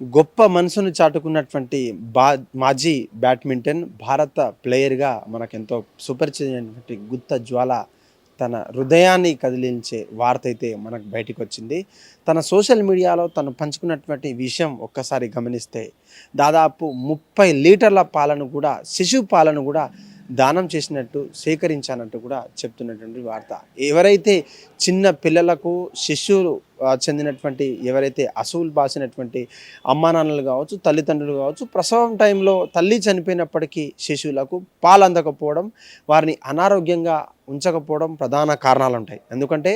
గొప్ప మనసును చాటుకున్నటువంటి బా మాజీ బ్యాడ్మింటన్ భారత ప్లేయర్గా మనకెంతో సుపరిచితమైనటువంటి గుత్త జ్వాల తన హృదయాన్ని కదిలించే వార్త అయితే మనకు బయటకు వచ్చింది తన సోషల్ మీడియాలో తను పంచుకున్నటువంటి విషయం ఒక్కసారి గమనిస్తే దాదాపు ముప్పై లీటర్ల పాలను కూడా శిశువు పాలను కూడా దానం చేసినట్టు సేకరించానట్టు కూడా చెప్తున్నటువంటి వార్త. ఎవరైతే చిన్న పిల్లలకు శిశువులు చెందినటువంటి ఎవరైతే అసూలు బాసినటువంటి అమ్మానాన్నలు కావచ్చు తల్లిదండ్రులు కావచ్చు ప్రసవం టైంలో తల్లి చనిపోయినప్పటికీ శిశువులకు పాలు అందకపోవడం వారిని అనారోగ్యంగా ఉంచకపోవడం ప్రధాన కారణాలు ఉంటాయి ఎందుకంటే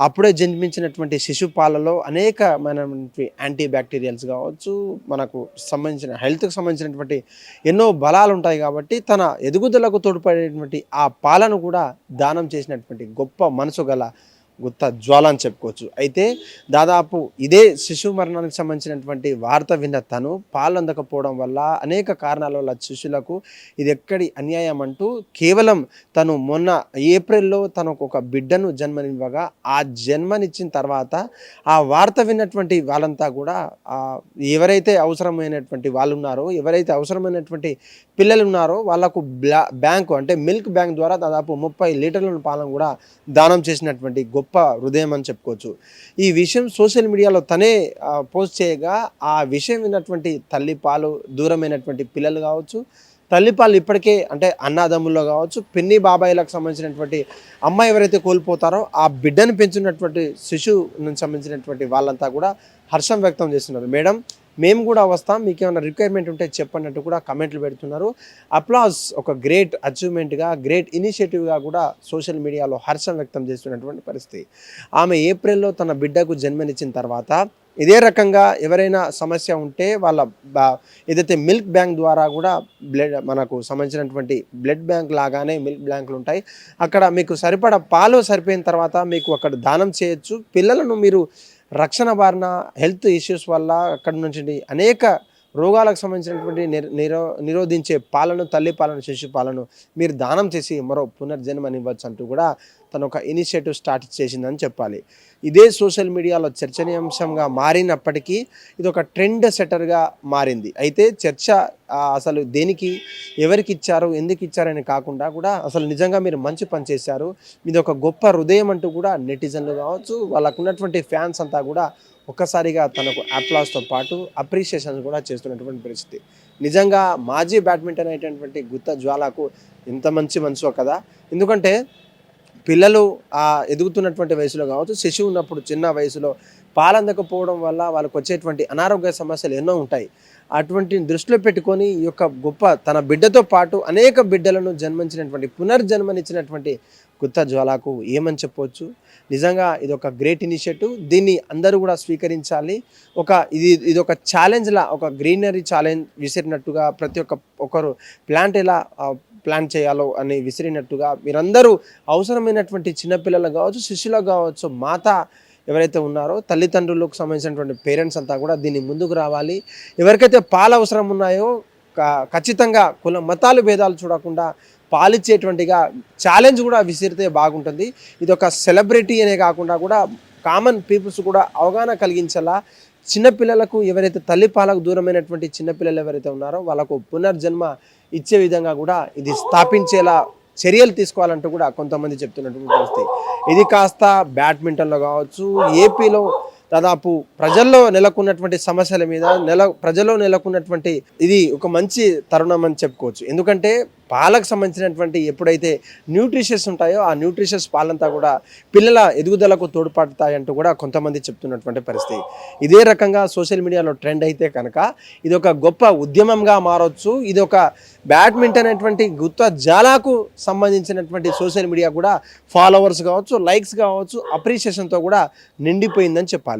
అప్పుడే జన్మించినటువంటి శిశు పాలలో అనేకమైనటువంటి యాంటీ బ్యాక్టీరియల్స్ కావచ్చు మనకు సంబంధించిన హెల్త్కి సంబంధించినటువంటి ఎన్నో బలాలు ఉంటాయి కాబట్టి తన ఎదుగుదలకు తోడ్పడేటువంటి ఆ పాలను కూడా దానం చేసినటువంటి గొప్ప మనసు గల గుత్త జ్వాల అని చెప్పుకోవచ్చు. అయితే దాదాపు ఇదే శిశు మరణానికి సంబంధించినటువంటి వార్త విన్న తను పాలు అందకపోవడం వల్ల అనేక కారణాల వల్ల శిశులకు ఇది ఎక్కడి అన్యాయం అంటూ కేవలం తను మొన్న ఏప్రిల్లో తనకు ఒక బిడ్డను జన్మనివ్వగా ఆ జన్మనిచ్చిన తర్వాత ఆ వార్త విన్నటువంటి వాళ్ళంతా కూడా ఎవరైతే అవసరమైనటువంటి వాళ్ళు ఉన్నారో ఎవరైతే అవసరమైనటువంటి పిల్లలు ఉన్నారో వాళ్ళకు బ్లా బ్యాంకు అంటే మిల్క్ బ్యాంక్ ద్వారా దాదాపు ముప్పై లీటర్ల పాలను కూడా దానం చేసినటువంటి గొప్ప గొప్ప హృదయం అని చెప్పుకోవచ్చు. ఈ విషయం సోషల్ మీడియాలో తనే పోస్ట్ చేయగా ఆ విషయం విన్నటువంటి తల్లి పాలు దూరమైనటువంటి పిల్లలు కావచ్చు తల్లిపాలు ఇప్పటికే అంటే అన్నాదమ్ముల్లో కావచ్చు పిన్ని బాబాయిలకు సంబంధించినటువంటి అమ్మాయి ఎవరైతే కోల్పోతారో ఆ బిడ్డను పెంచినటువంటి శిశువుకి సంబంధించినటువంటి వాళ్ళంతా కూడా హర్షం వ్యక్తం చేస్తున్నారు. మేడం మేము కూడా వస్తాం. మీకు ఏమైనా రిక్వైర్మెంట్ ఉంటే చెప్పన్నట్టు కూడా కమెంట్లు పెడుతున్నారు. అప్లాస్ ఒక గ్రేట్ అచీవ్మెంట్గా గ్రేట్ ఇనిషియేటివ్గా కూడా సోషల్ మీడియాలో హర్షం వ్యక్తం చేస్తున్నటువంటి పరిస్థితి. ఆమె ఏప్రిల్లో తన బిడ్డకు జన్మనిచ్చిన తర్వాత ఇదే రకంగా ఎవరైనా సమస్య ఉంటే వాళ్ళ బా- ఏదైతే మిల్క్ బ్యాంక్ ద్వారా కూడా బ్లడ్ మనకు సంబంధించినటువంటి బ్లడ్ బ్యాంక్ లాగానే మిల్క్ బ్యాంకులు ఉంటాయి. అక్కడ మీకు సరిపడా పాలు సరిపోయిన తర్వాత మీకు అక్కడ దానం చేయొచ్చు. పిల్లలను మీరు రక్షణ బారిన హెల్త్ ఇష్యూస్ వల్ల అక్కడ నుంచి అనేక రోగాలకు సంబంధించినటువంటి నిర్- నిరో నిరోధించే పాలను తల్లి పాలను శిశు పాలను మీరు దానం చేసి మరో పునర్జన్మనివ్వచ్చు అంటూ కూడా తను ఒక ఇనిషియేటివ్ స్టార్ట్ చేసిందని చెప్పాలి. ఇదే సోషల్ మీడియాలో చర్చనీయాంశంగా మారినప్పటికీ ఇది ఒక ట్రెండ్ సెటర్గా మారింది. అయితే చర్చ అసలు దేనికి ఎవరికి ఇచ్చారు ఎందుకు ఇచ్చారని కాకుండా కూడా అసలు నిజంగా మీరు మంచి పని చేశారు. ఇది ఒక గొప్ప హృదయం అంటూ కూడా నెటిజన్లు కావచ్చు వాళ్ళకు ఉన్నటువంటి ఫ్యాన్స్ అంతా కూడా ఒక్కసారిగా తనకు అప్లాస్తో పాటు అప్రిషియేషన్ కూడా చేస్తున్నటువంటి పరిస్థితి. నిజంగా మాజీ బ్యాడ్మింటన్ అయినటువంటి గుత్త జ్వాలకు ఇంత మంచి మనసో కదా? ఎందుకంటే పిల్లలు ఆ ఎదుగుతున్నటువంటి వయసులో కావచ్చు శిశువు ఉన్నప్పుడు చిన్న వయసులో పాలందకపోవడం వల్ల వాళ్ళకు వచ్చేటువంటి అనారోగ్య సమస్యలు ఎన్నో ఉంటాయి. అటువంటి దృష్టిలో పెట్టుకొని ఈ యొక్క గొప్ప తన బిడ్డతో పాటు అనేక బిడ్డలను జన్మించినటువంటి పునర్జన్మనిచ్చినటువంటి గుత్త జ్వాలకు ఏమని చెప్పవచ్చు నిజంగా ఇది ఒక గ్రేట్ ఇనిషియేటివ్. దీన్ని అందరూ కూడా స్వీకరించాలి. ఒక ఇది ఇది ఒక ఛాలెంజ్లా ఒక గ్రీనరీ ఛాలెంజ్ విసిరినట్టుగా ప్రతి ఒక్క ఒకరు ప్లాంట్ ఎలా ప్లాన్ చేయాలో అని విసిరినట్టుగా మీరందరూ అవసరమైనటువంటి చిన్నపిల్లలకు కావచ్చు శిష్యులకు కావచ్చు మాత ఎవరైతే ఉన్నారో తల్లిదండ్రులకు సంబంధించినటువంటి పేరెంట్స్ అంతా కూడా దీన్ని ముందుకు రావాలి. ఎవరికైతే పాలు అవసరం ఉన్నాయో ఖచ్చితంగా కుల మతాలు భేదాలు చూడకుండా పాలిచ్చేటువంటిగా ఛాలెంజ్ కూడా విసిరితే బాగుంటుంది. ఇది ఒక సెలబ్రిటీ అనే కాకుండా కూడా కామన్ పీపుల్స్ కూడా అవగాహన కలిగించేలా చిన్నపిల్లలకు ఎవరైతే తల్లి పాలకు దూరమైనటువంటి చిన్నపిల్లలు ఎవరైతే ఉన్నారో వాళ్ళకు పునర్జన్మ ఇచ్చే విధంగా కూడా ఇది స్థాపించేలా చర్యలు తీసుకోవాలంటూ కూడా కొంతమంది చెప్తున్నటువంటి పరిస్థితి. ఇది కాస్త బ్యాడ్మింటన్లో కావచ్చు ఏపీలో దాదాపు ప్రజల్లో నెలకొన్నటువంటి సమస్యల మీద నెల ప్రజల్లో నెలకొన్నటువంటి ఇది ఒక మంచి తరుణం అని చెప్పుకోవచ్చు. ఎందుకంటే పాలకు సంబంధించినటువంటి ఎప్పుడైతే న్యూట్రిషన్స్ ఉంటాయో ఆ న్యూట్రిషన్స్ పాలంతా కూడా పిల్లల ఎదుగుదలకు తోడ్పడతాయంటూ కూడా కొంతమంది చెప్తున్నటువంటి పరిస్థితి. ఇదే రకంగా సోషల్ మీడియాలో ట్రెండ్ అయితే కనుక ఇది ఒక గొప్ప ఉద్యమంగా మారవచ్చు ఇది ఒక బ్యాడ్మింటన్ అనేటువంటి గుత్త జాలాకు సంబంధించినటువంటి సోషల్ మీడియా కూడా ఫాలోవర్స్ కావచ్చు లైక్స్ కావచ్చు అప్రిషియేషన్తో కూడా నిండిపోయిందని చెప్పాలి.